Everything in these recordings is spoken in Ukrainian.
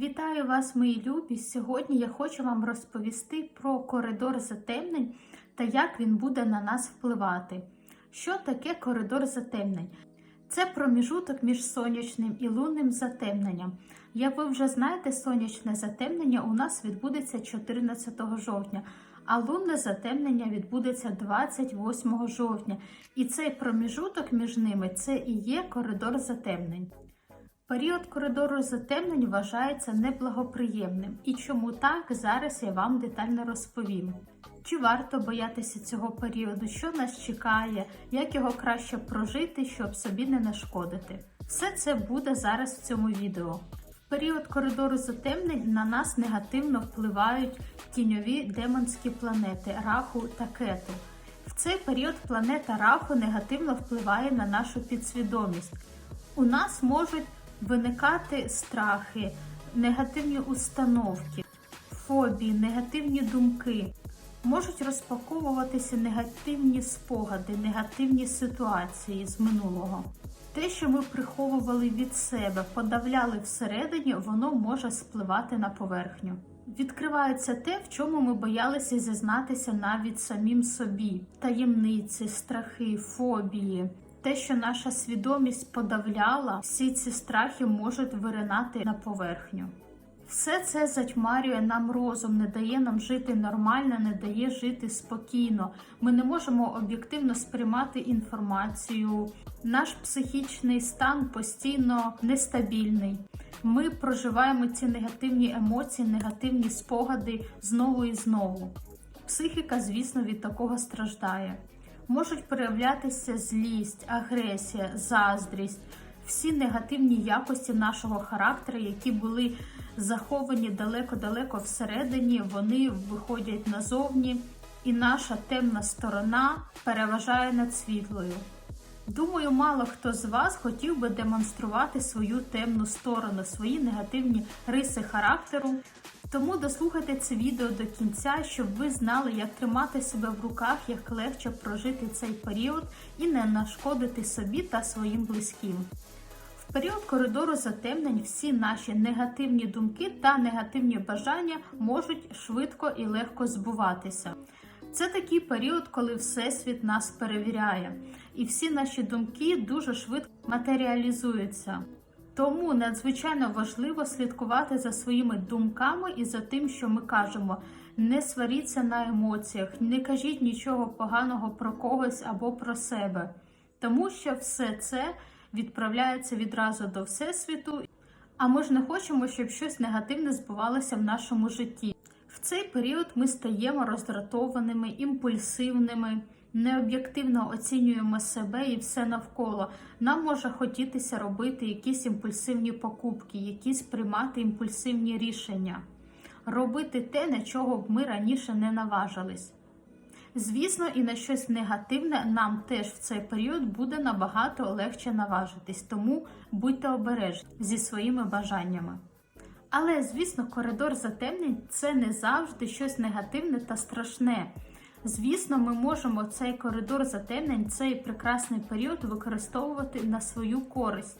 Вітаю вас, мої любі! Сьогодні я хочу вам розповісти про коридор затемнень та як він буде на нас впливати. Що таке коридор затемнень? Це проміжуток між сонячним і лунним затемненням. Як ви вже знаєте, сонячне затемнення у нас відбудеться 14 жовтня, а лунне затемнення відбудеться 28 жовтня. І цей проміжуток між ними це і є коридор затемнень. Період коридору затемнень вважається неблагоприємним. І чому так, зараз я вам детально розповім. Чи варто боятися цього періоду, що нас чекає, як його краще прожити, щоб собі не нашкодити. Все це буде зараз в цьому відео. В період коридору затемнень на нас негативно впливають тіньові демонські планети Раху та Кету. В цей період планета Раху негативно впливає на нашу підсвідомість. У нас можуть виникати страхи, негативні установки, фобії, негативні думки. Можуть розпаковуватися негативні спогади, негативні ситуації з минулого. Те, що ми приховували від себе, подавляли всередині, воно може спливати на поверхню. Відкривається те, в чому ми боялися зізнатися навіть самим собі: таємниці, страхи, фобії. Те, що наша свідомість подавляла, всі ці страхи можуть виринати на поверхню. Все це затьмарює нам розум, не дає нам жити нормально, не дає жити спокійно. Ми не можемо об'єктивно сприймати інформацію. Наш психічний стан постійно нестабільний. Ми проживаємо ці негативні емоції, негативні спогади знову і знову. Психіка, звісно, від такого страждає. Можуть проявлятися злість, агресія, заздрість, всі негативні якості нашого характеру, які були заховані далеко-далеко всередині, вони виходять назовні, і наша темна сторона переважає над світлою. Думаю, мало хто з вас хотів би демонструвати свою темну сторону, свої негативні риси характеру. Тому дослухайте це відео до кінця, щоб ви знали, як тримати себе в руках, як легше прожити цей період і не нашкодити собі та своїм близьким. В період коридору затемнень всі наші негативні думки та негативні бажання можуть швидко і легко збуватися. Це такий період, коли Всесвіт нас перевіряє, і всі наші думки дуже швидко матеріалізуються. Тому надзвичайно важливо слідкувати за своїми думками і за тим, що ми кажемо. Не сваріться на емоціях, не кажіть нічого поганого про когось або про себе, тому що все це відправляється відразу до Всесвіту, а ми ж не хочемо, щоб щось негативне збувалося в нашому житті. В цей період ми стаємо роздратованими, імпульсивними, необ'єктивно оцінюємо себе і все навколо. Нам може хотітися робити якісь імпульсивні покупки, якісь приймати імпульсивні рішення, робити те, на чого б ми раніше не наважились. Звісно, і на щось негативне нам теж в цей період буде набагато легше наважитись, тому будьте обережні зі своїми бажаннями. Але, звісно, коридор затемнень це не завжди щось негативне та страшне. Звісно, ми можемо цей коридор затемнень, цей прекрасний період використовувати на свою користь.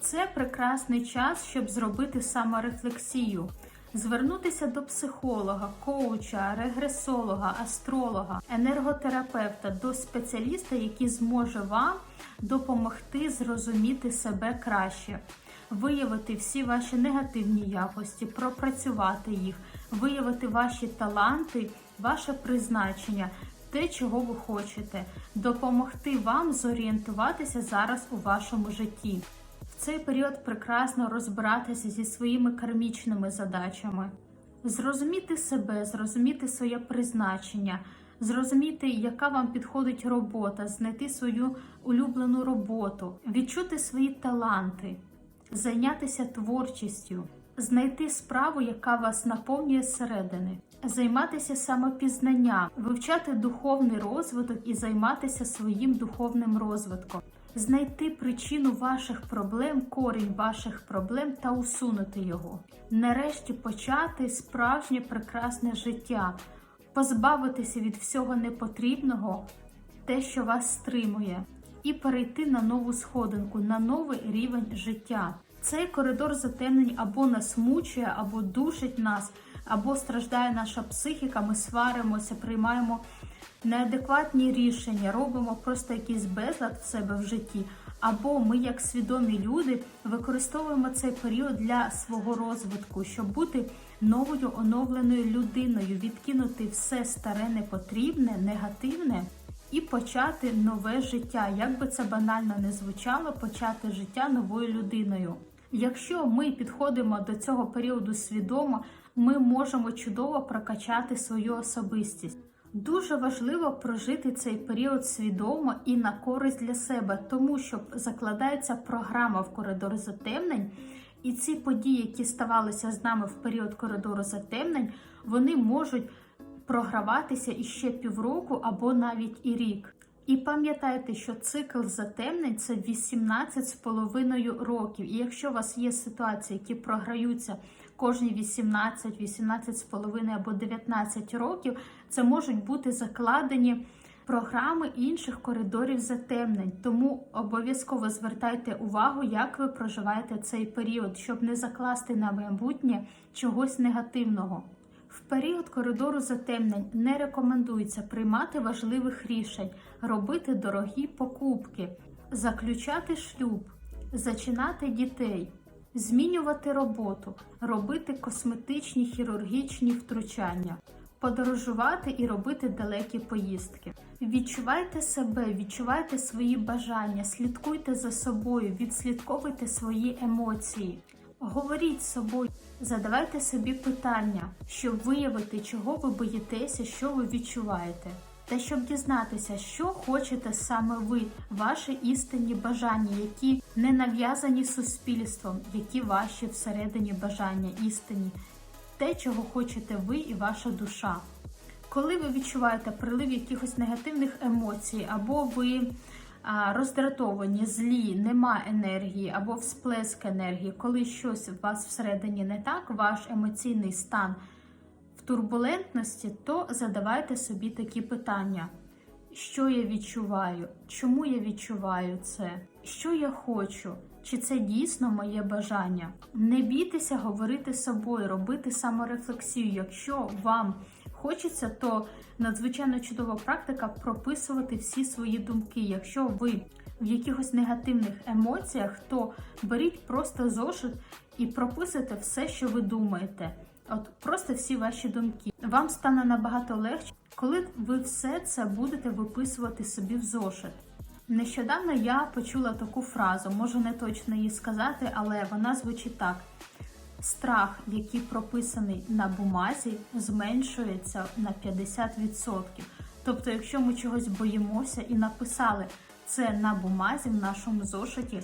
Це прекрасний час, щоб зробити саморефлексію, звернутися до психолога, коуча, регресолога, астролога, енерготерапевта, до спеціаліста, який зможе вам допомогти зрозуміти себе краще виявити всі ваші негативні якості, пропрацювати їх, виявити ваші таланти, ваше призначення, те, чого ви хочете, допомогти вам зорієнтуватися зараз у вашому житті. В цей період прекрасно розбиратися зі своїми кармічними задачами, зрозуміти себе, зрозуміти своє призначення. Зрозуміти, яка вам підходить робота, знайти свою улюблену роботу, відчути свої таланти, зайнятися творчістю, знайти справу, яка вас наповнює зсередини, займатися самопізнанням, вивчати духовний розвиток і займатися своїм духовним розвитком, знайти причину ваших проблем, корінь ваших проблем та усунути його. Нарешті почати справжнє прекрасне життя, позбавитися від всього непотрібного, те, що вас стримує і перейти на нову сходинку, на новий рівень життя. Цей коридор затемнень або нас мучує, або душить нас, або страждає наша психіка. Ми сваримося, приймаємо неадекватні рішення, робимо просто якийсь безлад в себе в житті. Або ми, як свідомі люди, використовуємо цей період для свого розвитку, щоб бути новою оновленою людиною, відкинути все старе, непотрібне, негативне і почати нове життя. Як би це банально не звучало, почати життя новою людиною. Якщо ми підходимо до цього періоду свідомо, ми можемо чудово прокачати свою особистість. Дуже важливо прожити цей період свідомо і на користь для себе, тому що закладається програма в коридор затемнень, і ці події, які ставалися з нами в період коридору затемнень, вони можуть програватися іще півроку або навіть і рік. І пам'ятайте, що цикл затемнень це 18 з половиною років. І якщо у вас є ситуації, які програються кожні 18, 18 з половиною або 19 років, це можуть бути закладені програми інших коридорів затемнень. Тому обов'язково звертайте увагу, як ви проживаєте цей період, щоб не закласти на майбутнє чогось негативного. В період коридору затемнень не рекомендується приймати важливих рішень, робити дорогі покупки, заключати шлюб, зачинати дітей, змінювати роботу, робити косметичні хірургічні втручання, подорожувати і робити далекі поїздки. Відчувайте себе, відчувайте свої бажання, слідкуйте за собою, відслідковуйте свої емоції. Говоріть з собою, задавайте собі питання, щоб виявити, чого ви боїтеся, що ви відчуваєте, та щоб дізнатися, що хочете саме ви, ваші істинні бажання, які не нав'язані суспільством, які ваші всередині бажання істинні, те, чого хочете ви і ваша душа. Коли ви відчуваєте прилив якихось негативних емоцій, або ви роздратовані, злі, нема енергії або всплеск енергії, коли щось у вас всередині не так, ваш емоційний стан в турбулентності, то задавайте собі такі питання. Що я відчуваю? Чому я відчуваю це? Що я хочу? Чи це дійсно моє бажання? Не бійтеся говорити з собою, робити саморефлексію. Якщо вам хочеться, то надзвичайно чудова практика прописувати всі свої думки. Якщо ви в якихось негативних емоціях, то беріть просто зошит і прописуйте все, що ви думаєте. От просто всі ваші думки. Вам стане набагато легше, коли ви все це будете виписувати собі в зошит. Нещодавно я почула таку фразу, можу не точно її сказати, але вона звучить так: страх, який прописаний на бумазі, зменшується на 50%. Тобто, якщо ми чогось боїмося і написали це на бумазі в нашому зошиті,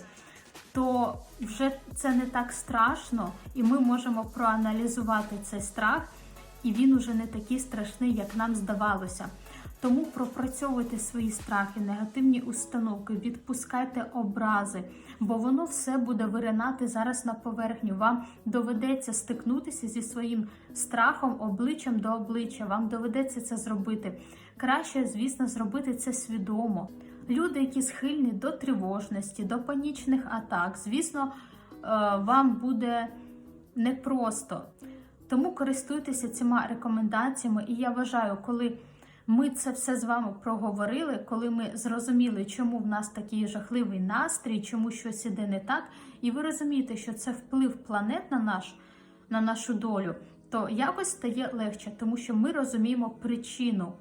то вже це не так страшно, і ми можемо проаналізувати цей страх, і він уже не такий страшний, як нам здавалося. Тому пропрацьовуйте свої страхи, негативні установки, відпускайте образи, бо воно все буде виринати зараз на поверхню. Вам доведеться стикнутися зі своїм страхом обличчям до обличчя. Вам доведеться це зробити. Краще, звісно, зробити це свідомо. Люди, які схильні до тривожності, до панічних атак, звісно, е, вам буде непросто. Тому користуйтеся цими рекомендаціями, і я вважаю, коли ми це все з вами проговорили, коли ми зрозуміли, чому в нас такий жахливий настрій, чому щось іде не так, і ви розумієте, що це вплив планет на наш, на нашу долю, то якось стає легше, тому що ми розуміємо причину.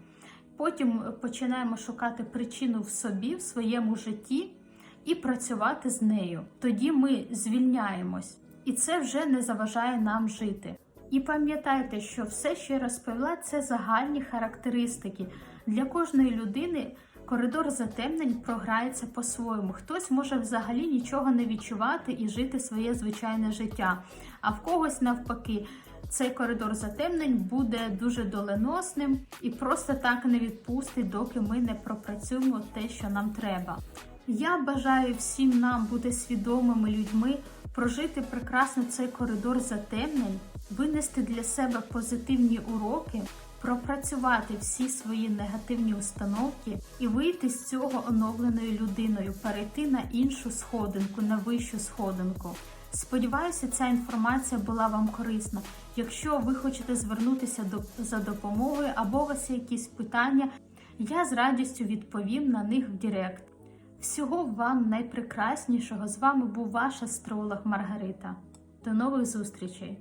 Потім починаємо шукати причину в собі, в своєму житті і працювати з нею. Тоді ми звільняємось, і це вже не заважає нам жити. І пам'ятайте, що все, що я розповіла, це загальні характеристики. Для кожної людини коридор затемнень програється по-своєму. Хтось може взагалі нічого не відчувати і жити своє звичайне життя. А в когось навпаки. Цей коридор затемнень буде дуже доленосним і просто так не відпустить, доки ми не пропрацюємо те, що нам треба. Я бажаю всім нам бути свідомими людьми, прожити прекрасно цей коридор затемнень, винести для себе позитивні уроки, пропрацювати всі свої негативні установки і вийти з цього оновленою людиною, перейти на іншу сходинку, на вищу сходинку. Сподіваюся, ця інформація була вам корисна. Якщо ви хочете звернутися до, за допомогою або у вас є якісь питання, я з радістю відповім на них в Директ. Всього вам найпрекраснішого! З вами був ваш астролог Маргарита. До нових зустрічей!